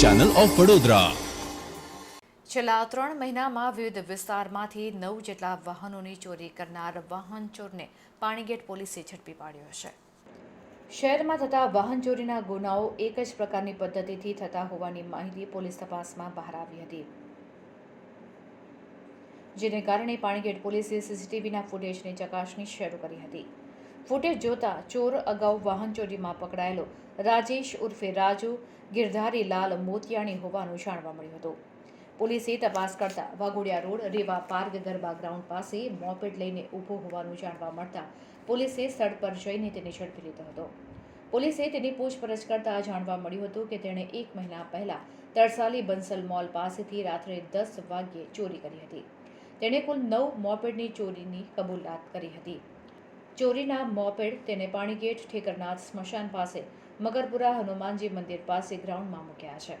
Channel of Vadodara છેલ્લા ત્રણ મહિનામાં વિવિધ વિસ્તારમાંથી નવ જેટલા વાહનોની ચોરી કરનાર વાહન ચોરને પાણીગેટ પોલીસે ઝડપી પાડ્યો છે. શહેરમાં થતા વાહન ચોરીના ગુનાઓ એક જ પ્રકારની પદ્ધતિથી થતા હોવાની માહિતી પોલીસ તપાસમાં બહાર આવી હતી. જેને કારણે પાણીગેટ પોલીસે સીસીટીવીના ફૂટેજની ચકાસણી શરૂ કરી હતી. ફૂટેજ જોતા ચોર અગાઉ વાહન ચોરીમાં પકડાયેલો. રાજેશ ઉર્ફે રાજુ, ગિરધારી લાલ મોતિયાણી હોવાનું જાણવા મળ્યું હતું. પોલીસે તપાસ કરતા Vaghodia road, Reva park, garba ground પાસે મોપેડ લઈને ઊભો હોવાનું જાણવા મળતા પોલીસે સ્થળ પર જઈને તેને ઝડપી લીધો હતો. પોલીસે તેની પૂછપરછ કરતા જાણવા મળ્યું હતું કે તેણે એક મહિના પહેલા તરસાલી બંસલ મોલ પાસેથી રાત્રે દસ વાગ્યે ચોરી કરી હતી. તેણે કુલ નવ મોપેડની ચોરીની કબૂલાત કરી હતી. ચોરીના મોપેડ તેને પાણીગેટ ઠેકરનાથ સ્મશાન પાસે, મગરપુરા હનુમાનજી મંદિર પાસે ગ્રાઉન્ડમાં મૂક્યા છે.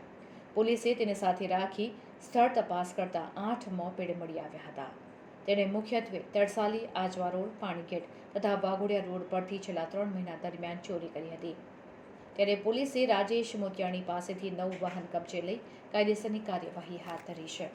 પોલીસે તેને સાથે રાખી સ્થળ તપાસ કરતા આઠ મોપેડ મળી આવ્યા હતા. તેણે મુખ્યત્વે તરસાલી આજવા રોડ પાણીગેટ તથા વાઘોડિયા રોડ પરથી છેલ્લા ત્રણ મહિના દરમિયાન ચોરી કરી હતી. ત્યારે પોલીસે રાજેશ મોતિયાણી પાસેથી નવ વાહન કબજે લઈ કાયદેસરની કાર્યવાહી હાથ ધરી છે.